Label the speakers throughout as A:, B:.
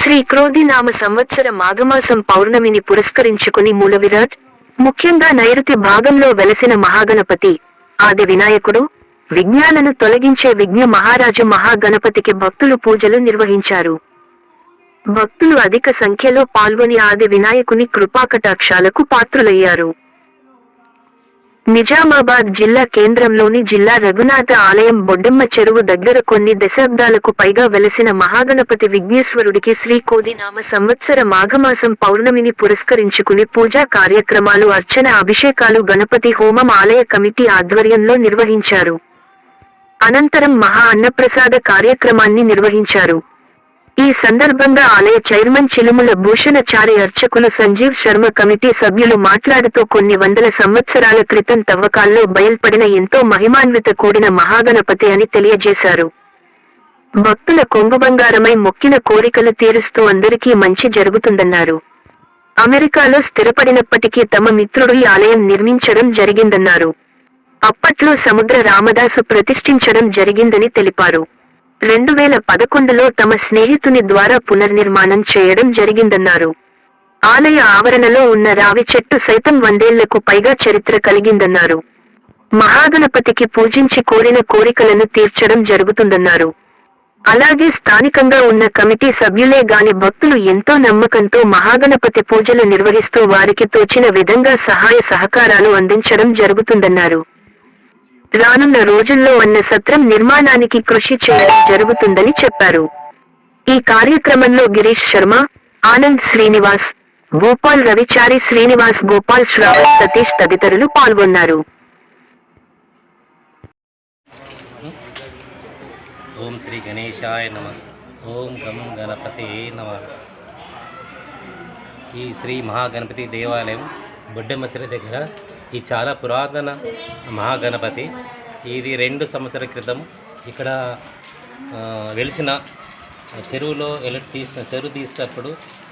A: శ్రీ క్రోధి నామ సంవత్సర మాఘమాసం పౌర్ణమిని పురస్కరించుకుని మూల విరాట్ ముఖ్యంగా నైరుతి భాగంలో వెలసిన మహాగణపతి ఆది వినాయకుడు విఘ్నాలను తొలగించే విఘ్న మహారాజు మహాగణపతికి భక్తులు పూజలు నిర్వహించారు. భక్తులు అధిక సంఖ్యలో పాల్గొని ఆది వినాయకుని కృపాకటాక్షాలకు పాత్రులయ్యారు. నిజామాబాద్ జిల్లా కేంద్రంలోని జిల్లా రఘునాథ ఆలయం బొడ్డమ్మ చెరువు దగ్గర కొన్ని దశాబ్దాలకు పైగా వెలసిన మహాగణపతి విఘ్నేశ్వరుడికి శ్రీ కోది నామ సంవత్సర మాఘమాసం పౌర్ణమిని పురస్కరించుకుని పూజా కార్యక్రమాలు అర్చన అభిషేకాలు గణపతి హోమం ఆలయ కమిటీ ఆధ్వర్యంలో నిర్వహించారు. అనంతరం మహా అన్నప్రసాద కార్యక్రమాన్ని నిర్వహించారు. ఈ సందర్భంగా ఆలయ చైర్మన్ చిలుముల భూషణచారి అర్చకులు సంజీవ్ శర్మ కమిటీ సభ్యులు మాట్లాడుతూ కొన్ని వందల సంవత్సరాల క్రితం తవ్వకాల్లో బయల్పడిన ఎంతో మహిమాన్విత కూడిన మహాగణపతి అని తెలియజేశారు. భక్తుల కొంగు బంగారమై మొక్కిన కోరికలు తీరుస్తూ అందరికీ మంచి జరుగుతుందన్నారు. అమెరికాలో స్థిరపడినప్పటికీ తమ మిత్రుడు ఈ ఆలయం నిర్మించడం జరిగిందన్నారు. అప్పట్లో సముద్ర రామదాసు ప్రతిష్ఠించడం జరిగిందని తెలిపారు. రెండు వేల పదకొండులో తమ స్నేహితుని ద్వారా పునర్నిర్మాణం చేయడం జరిగిందన్నారు. ఆలయ ఆవరణలో ఉన్న రావి చెట్టు సైతం వందేళ్ళకు పైగా చరిత్ర కలిగిందన్నారు. మహాగణపతికి పూజించి కోరిన కోరికలను తీర్చడం జరుగుతుందన్నారు. అలాగే స్థానికంగా ఉన్న కమిటీ సభ్యులే గాని భక్తులు ఎంతో నమ్మకంతో మహాగణపతి పూజలు నిర్వహిస్తూ వారికి తోచిన విధంగా సహాయ సహకారాలు అందించడం జరుగుతుందన్నారు. రానున్న రోజుల్లో అన్న సత్రం నిర్మాణానికి కృషి చేయడం జరుగుతుందని చెప్పారు. ఈ కార్యక్రమంలో గిరీష్ శర్మ ఆనంద్ శ్రీనివాస్ గోపాల్ రవిచారి శ్రీనివాస్ గోపాల్ శ్రావణ్ సతీష్ తదితరులు పాల్గొన్నారు.
B: ఓం శ్రీ గణేశాయ నమ. ఓం గం గణపతి నమ. ఈ శ్రీ మహాగణపతి దేవాలయం బొడ్డెమ్మసిరి దగ్గర ఈ చాలా పురాతన మహాగణపతి. ఇది రెండు సంవత్సరాల క్రితం ఇక్కడ వెలిసిన చెరువులో ఎల తీసిన చెరువు తీసినప్పుడు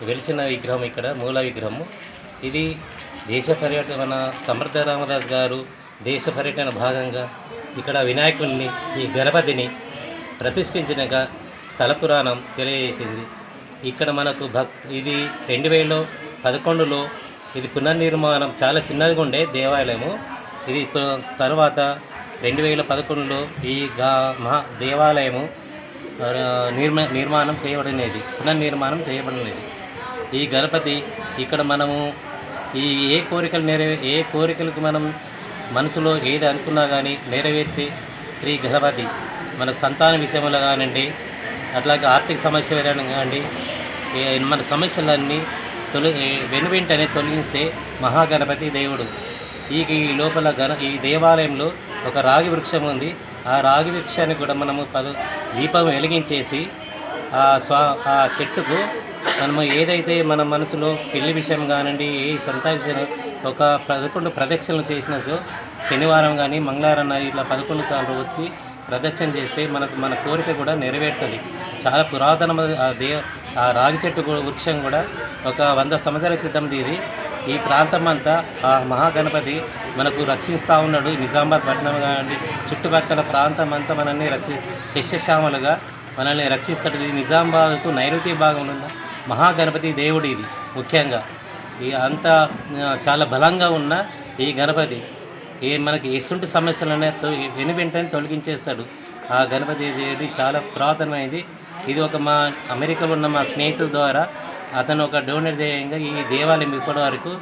B: వెలిసిన విగ్రహం ఇక్కడ మూల విగ్రహము. ఇది దేశ పర్యటన సమర్థ రామదాస్ గారు దేశ పర్యటన భాగంగా ఇక్కడ వినాయకుడిని ఈ గణపతిని ప్రతిష్ఠించినాక స్థల పురాణం తెలియజేసింది. ఇక్కడ మనకు భక్ ఇది రెండు వేల పదకొండులో ఇది పునర్నిర్మాణం. చాలా చిన్నదిగా ఉండే దేవాలయము. ఇది తర్వాత రెండు వేల పదకొండులో ఈ గా మహా దేవాలయము నిర్మా నిర్మ నిర్మాణం చేయబడినది. పునర్నిర్మాణం చేయబడినది. ఈ గణపతి ఇక్కడ మనము ఈ ఏ కోరికలు నెరవే ఏ కోరికలకు మనం మనసులో ఏది అనుకున్నా కానీ నెరవేర్చే శ్రీ గణపతి. మనకు సంతాన విషయంలో కానివ్వండి అట్లాగే ఆర్థిక సమస్య కానివ్వండి మన సమస్యలన్నీ తొలి వెను వెంటనే తొలగిస్తే మహాగణపతి దేవుడు. ఈ ఈ లోపల గణ ఈ దేవాలయంలో ఒక రాగి వృక్షం ఉంది. ఆ రాగి వృక్షాన్ని కూడా మనము పద దీపం వెలిగించేసి ఆ స్వా ఆ చెట్టుకు మనము ఏదైతే మన మనసులో పెళ్ళి విషయం కానివ్వండి ఏ సంతాన ఒక పదకొండు ప్రదక్షిణలు చేసిన సో శనివారం కానీ మంగళవారం ఇట్లా పదకొండు సార్లు వచ్చి ప్రదక్షిణ చేస్తే మనకు మన కోరిక కూడా నెరవేరుతుంది. చాలా పురాతన ఆ దే ఆ రాగి చెట్టు కూడా వృక్షం కూడా ఒక వంద సంవత్సరాల క్రితం ఇది ఈ ప్రాంతం అంతా ఆ మహాగణపతి మనకు రక్షిస్తూ ఉన్నాడు. నిజామాబాద్ పట్టణం కానివ్వండి చుట్టుపక్కల ప్రాంతం అంతా మనల్ని రక్షి శస్యశ్యామలుగా మనల్ని రక్షిస్తాడు. ఇది నిజామాబాద్కు నైరుతి భాగంలో ఉన్న మహాగణపతి దేవుడు ఇది ముఖ్యంగా. ఈ అంత చాలా బలంగా ఉన్న ఈ గణపతి. ఏ మనకి ఎసుంటి సమస్యలనే వెను వెంటనే తొలగించేస్తాడు. ఆ గణపతి దేవుడి చాలా పురాతనమైనది ఇది ఒక మా అమెరికాలో ఉన్న మా స్నేహితుల ద్వారా అతను ఒక డొనేట్ చేయంగా ఈ దేవాలయం ఇప్పటి వరకు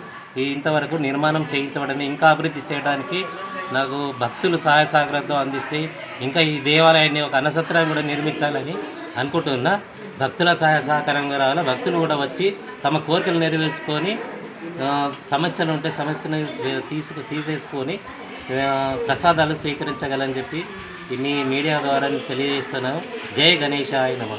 B: ఇంతవరకు నిర్మాణం చేయించబడింది. ఇంకా అభివృద్ధి చేయడానికి నాకు భక్తులు సహాయ సహకారంతో అందిస్తే ఇంకా ఈ దేవాలయాన్ని ఒక అనసత్రాన్ని కూడా నిర్మించాలని అనుకుంటున్నా. భక్తుల సహాయ సహకారంగా రావాలి భక్తులు కూడా వచ్చి తమ కోరికలు నెరవేర్చుకొని సమస్యలు ఉంటే సమస్యను తీసుకు తీసేసుకొని ప్రసాదాలు స్వీకరించగలని చెప్పి ఇన్ని మీ మీడియా ద్వారా తెలియజేస్తున్నాను. జై గణేష్ నమ.